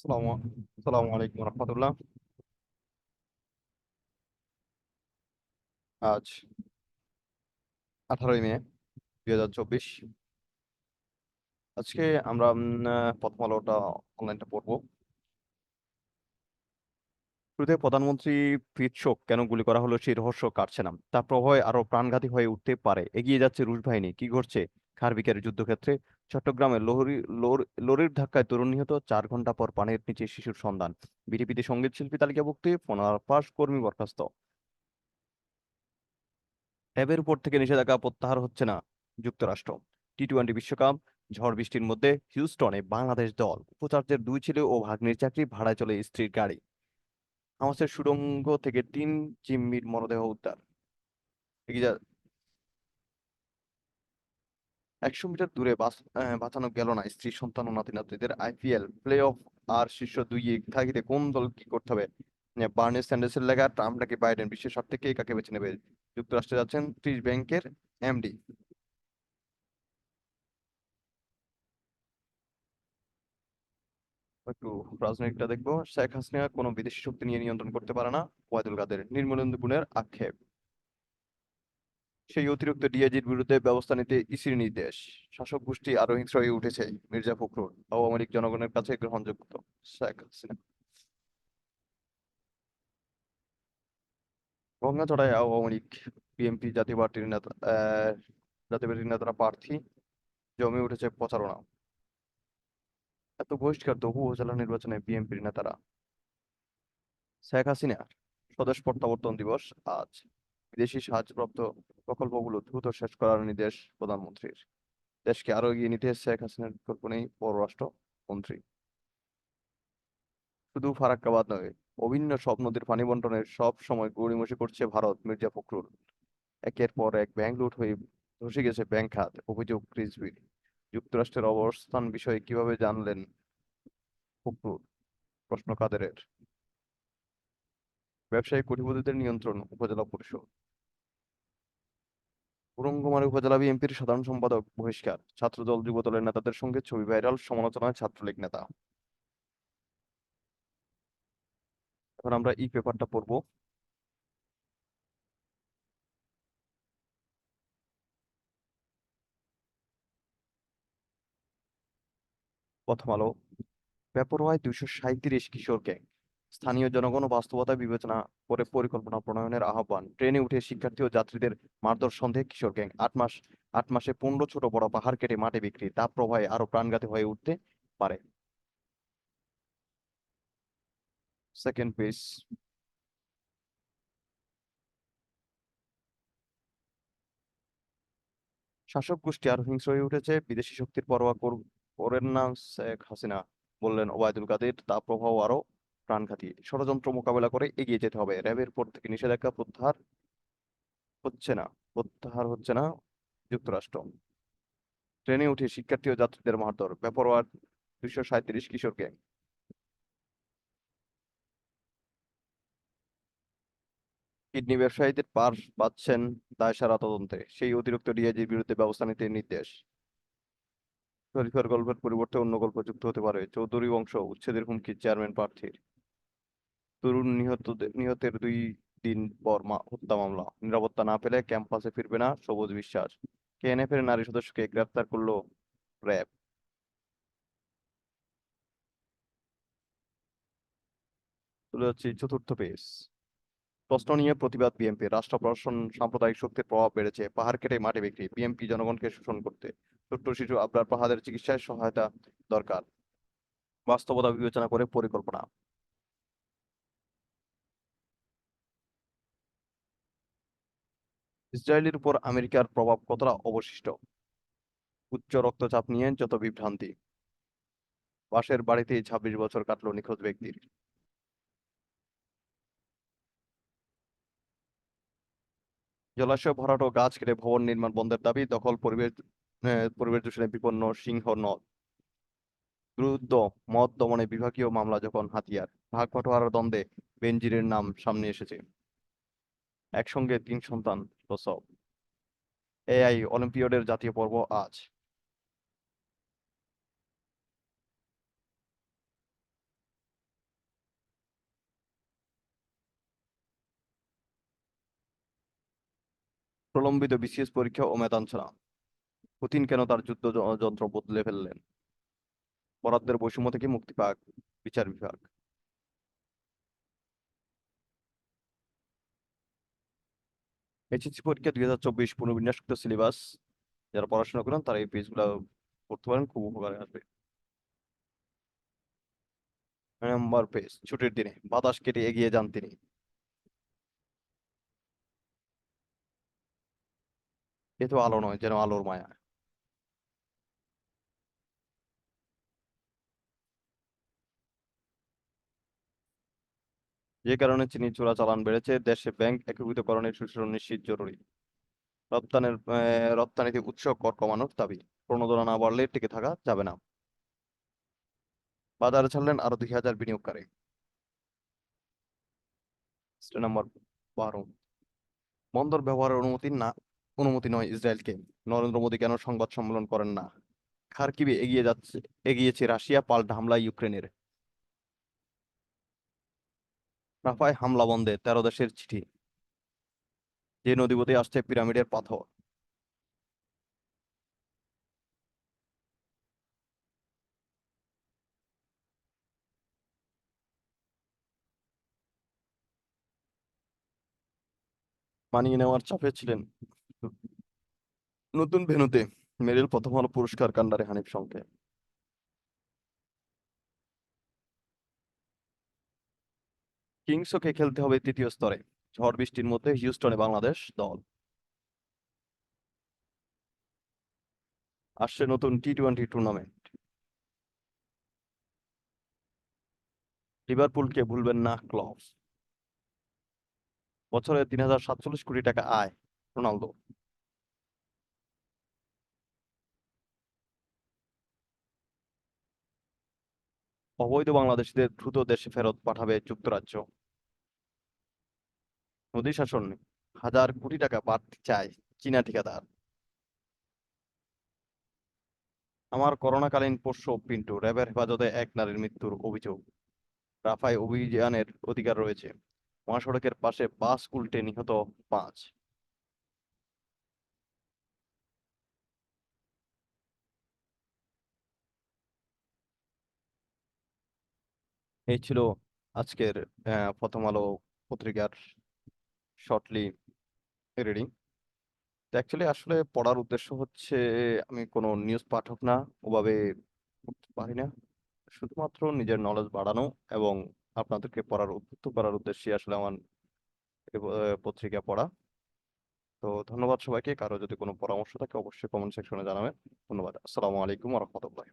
সালামু সালামু আলাইকুম রহমতুল্লাহ। আজ আঠারোই মে, দুই হাজার চব্বিশ। আজকে আমরা প্রথম আলোটা অনলাইনটা পড়ব। শুরুতে প্রধানমন্ত্রী ফিরচোক কেন গুলি করা হলো সেই রহস্য কাটছে না? তার প্রভাবে আরও প্রাণঘাতী হয়ে উঠতে পারে। এগিয়ে যাচ্ছে রুশ বাহিনী। কি ঘটছে? খারবিকের যুদ্ধক্ষেত্রে? চট্টগ্রামে লোহরি, লোর- লরির ধাক্কায় তরুণ নিহত, চার ঘণ্টা পর পানির নিচে শিশুর সন্ধান। বিটিপিতে সংগীত শিল্পী তালিকাভুক্তি পুনরার পাশ, কর্মী বরখাস্ত। ট্যাবের উপর থেকে নিষেধাজ্ঞা প্রত্যাহার হচ্ছে না যুক্তরাষ্ট্র। টি টোয়েন্টি বিশ্বকাপ, ঝড় বৃষ্টির মধ্যে হিউস্টনে বাংলাদেশ দল। উপাচার্যের দুই ছেলে ও ভাগ্নির চাকরি ভাড়ায় চলে স্ত্রীর গাড়ি। হামাসের সুড়ঙ্গ থেকে তিন জিম্মির মরদেহ উদ্ধার। একশো মিটার দূরে বাঁচানো গেল না। স্ত্রী, সন্তান ও নাতি নাতনিদের আইপিএল প্লে অফ আর শীর্ষ দুই থাকিতে কোন দল কি করতে হবে? বার্নি স্যান্ডার্সের লেখা ট্রাম্প নাকি বাইডেন বিশ্বের স্বার্থে কে কাকে বেছে নেবে? যুক্তরাষ্ট্রে যাচ্ছেন ত্রিশ ব্যাংকের এমডি। একটু রাজনৈতিকটা দেখব। শেখ হাসিনা কোনো বিদেশি শক্তি নিয়ে নিয়ন্ত্রণ করতে পারে না। ওয়াদুল কাদের, নির্মলেন্দু গুণের আক্ষেপ। সেই অতিরিক্ত ডিআইজির বিরুদ্ধে ব্যবস্থা নিতে ইসির নির্দেশ। শাসক গোষ্ঠী আরও হিংস্র হয়ে উঠেছে মির্জা ফখরুল, আওয়ামী লীগ জনগণের কাছে গ্রহণযোগ্য। গঙ্গাচড়ায় আওয়ামী লীগ, বিএনপি জাতীয় পার্টির নেতা জাতীয় পার্টির নেতারা প্রার্থী। জমে উঠেছে প্রচারণা। এত বহিষ্কার তবু উপজেলা নির্বাচনে বিএনপির নেতারা। শেখ হাসিনার স্বদেশ প্রত্যাবর্তন দিবস আজ। বিদেশি সাহায্যপ্রাপ্ত প্রকল্পগুলো দ্রুত শেষ করার নির্দেশ প্রধানমন্ত্রীর। দেশকে আরও এগিয়ে নিতে শেখ হাসিনার বিকল্প নেই পররাষ্ট্র মন্ত্রী। শুধু ফারাক্কাবাদ নয়, অভিন্ন সব নদীর পানি বন্টনের সব সময় গড়িমসি করছে ভারত মির্জা ফখরুল। একের পর এক ব্যাংক লুট হয়ে ধসে গেছে ব্যাংক খাত, অভিযোগ রিজভির যুক্তরাষ্ট্রের অবস্থান বিষয়ে কীভাবে জানলেন ফখরুল? প্রশ্ন কাদেরের। ব্যবসায়ী কোটিপতিদের নিয়ন্ত্রণ, উপজেলা পরিষদ। ঔরঙ্গমারী উপজেলা বিএনপির সাধারণ সম্পাদক, বহিষ্কার। ছাত্রদল যুবদলের নেতাদের সঙ্গে ছবি ভাইরাল, সমালোচনায় ছাত্রলীগ নেতা। এখন আমরা ই পেপারটা পড়ব। প্রথম আলো। বেপরোয়ায় দুইশো সাঁইত্রিশ কিশোর গ্যাং স্থানীয় জনগণ বাস্তবতা বিবেচনা করে পরিকল্পনা প্রণয়নের আহ্বান। ট্রেনে উঠে শিক্ষার্থী ও যাত্রীদের মারধর সন্দেহে কিশোর গ্যাং আট মাস, আট মাসে পনেরো ছোট বড় পাহাড় কেটে মাঠে বিক্রি। তাপ প্রবাহে আরও প্রাণঘাতী হয়ে উঠতে পারে। সেকেন্ড পেজ শাসক গোষ্ঠী আরও হিংস্র হয়ে উঠেছে। বিদেশি শক্তির পরোয়া করেন না শেখ হাসিনা, বললেন ওবায়দুল কাদের। তাপ প্রবাহ আরও প্রাণঘাতী ষড়যন্ত্র মোকাবেলা করে এগিয়ে যেতে হবে। র্যাবের পর থেকে নিষেধাজ্ঞা প্রত্যাহার হচ্ছে না, প্রত্যাহার হচ্ছে না যুক্তরাষ্ট্র। ট্রেনে উঠে শিক্ষার্থী ও যাত্রীদের মারধর, বেপরোয়া দুইশো সাঁইত্রিশ কিশোর গ্যাং। কিডনি ব্যবসায়ীদের পার পাচ্ছেন দায়সারা তদন্তে, সেই অতিরিক্ত ডিআইজির বিরুদ্ধে ব্যবস্থা নিতে নির্দেশ। শরীফের গল্পের পরিবর্তে অন্য গল্প যুক্ত হতে পারে। চৌধুরী বংশ, উচ্ছেদের হুমকি, চেয়ারম্যান প্রার্থীর। তরুণ নিহত নিহতের দুই দিন পর হত্যা মামলা। নিরাপত্তা না পেলে ক্যাম্পাসে ফিরবে না সবুজ বিশ্বাস। কেএনএফ এর নারী সদস্যকে গ্রেফতার করল র্যাব। তুলে যাচ্ছি চতুর্থ পেজ। প্রশ্ন নিয়ে প্রতিবাদ বিএনপি। রাষ্ট্র প্রশাসন সাম্প্রদায়িক শক্তির প্রভাব বেড়েছে। পাহাড় কেটে মাটি বিক্রি। বিএনপি জনগণকে শোষণ করতে। ছোট্ট শিশু আবরার পাহাড়ের চিকিৎসায় সহায়তা দরকার। বাস্তবতা বিবেচনা করে পরিকল্পনা। ইসরায়েলের উপর আমেরিকার প্রভাব কতটা অবশিষ্ট? উচ্চ রক্তচাপ নিয়ে যত বিভ্রান্তি। বাসের বাড়িতেই ছাব্বিশ বছর কাটলো নিখোঁজ ব্যক্তির। জলাশয় ভরাট ও গাছ কেটে ভবন নির্মাণ বন্ধের দাবি, দখল, পরিবেশ পরিবেশ দূষণে বিপন্ন সিংহ নদ। দ্রুত মদ দমনে বিভাগীয় মামলা যখন হাতিয়ার। ভাগ দ্বন্দ্বে বেনজিরের নাম সামনে এসেছে। একসঙ্গে তিন সন্তান প্রসব। এআই অলিম্পিয়ডের জাতীয় পর্ব আজ। প্রলম্বিত বিসিএস পরীক্ষা ও মেধাঞ্চনা। পুতিন কেন তার যুদ্ধ যন্ত্র বদলে ফেললেন? বরাদ্দের বৈষম্য থেকে মুক্তি পাক বিচার বিভাগ। এইচএসসি পরীক্ষা দুই হাজার চব্বিশ পুনর্বিন্যাসকৃত সিলেবাস যারা পড়াশোনা করেন, তারা এই পেজগুলো পড়তে পারেন, খুব উপকারে আসবে। নম্বর পেজ ছুটির দিনে, বাতাস কেটে এগিয়ে যান তিনি। এ তো আলো নয়, যেন আলোর মায়া। যে কারণে চিনি চোরা চালান বেড়েছে, দেশে ব্যাংক একীভূতকরণের সুশীল নিশ্চিত জরুরি। রপ্তানির রপ্তানিতে উৎস কর কমানোর দাবি। প্রণোদনা না বাড়লে টিকে থাকা যাবে না। বাজারে ছাড়লেন আরও দুই হাজার বিনিয়োগকারী। নম্বর বারো। বন্দর ব্যবহারের অনুমতি না, অনুমতি নয় ইসরায়েলকে। নরেন্দ্র মোদী কেন সংবাদ সম্মেলন করেন না? খারকিবে এগিয়ে যাচ্ছে, এগিয়েছে রাশিয়া, পাল্টা হামলা ইউক্রেনের। রাফায় হামলা বন্ধে, তেরো দেশের চিঠি। যে নদীপথে আসছে পিরামিডের পাথর। মানিয়ে নেওয়ার চাপে ছিলেন। নতুন ভেন্যুতে মেরিল প্রথম আলো পুরস্কার কান্ডারে হানিফ সংকে কিংসকে খেলতে হবে তৃতীয় স্তরে। ঝড় বৃষ্টির মধ্যে হিউস্টনে বাংলাদেশ দল। আসছে নতুন টি টোয়েন্টি টুর্নামেন্ট। লিভারপুলকে ভুলবেন না ক্লব বছরে তিন হাজার সাতচল্লিশ কোটি টাকা আয় রোনালদো। অবৈধ বাংলাদেশিদের দ্রুত দেশে ফেরত পাঠাবে যুক্তরাজ্য। মোদী শাসন হাজার কোটি টাকা বাড়তি চায় চীনা ঠিকাদার। আমার করোনাকালীন পোষ্য পিন্টু, র্যাবের হেফাজতে এক নারীর মৃত্যুর অভিযোগ। রাফায় অভিযানের অধিকার রয়েছে। মহাসড়কের পাশে বাস উল্টে নিহত পাঁচ। এই ছিল আজকের প্রথম আলো পত্রিকার শর্টলি রিডিং অ্যাকচুয়ালি আসলে পড়ার উদ্দেশ্য হচ্ছে, আমি কোনো নিউজ পাঠক না, ওভাবে পারি না। শুধুমাত্র নিজের নলেজ বাড়ানো এবং আপনাদেরকে পড়ার উদ্বুদ্ধ করার উদ্দেশ্যে আসলে আমার পত্রিকা পড়া। তো ধন্যবাদ সবাইকে। কারও যদি কোনো পরামর্শ থাকে অবশ্যই কমেন্ট সেকশনে জানাবেন। ধন্যবাদ। আসসালামু আলাইকুম রহমতুল্লাহ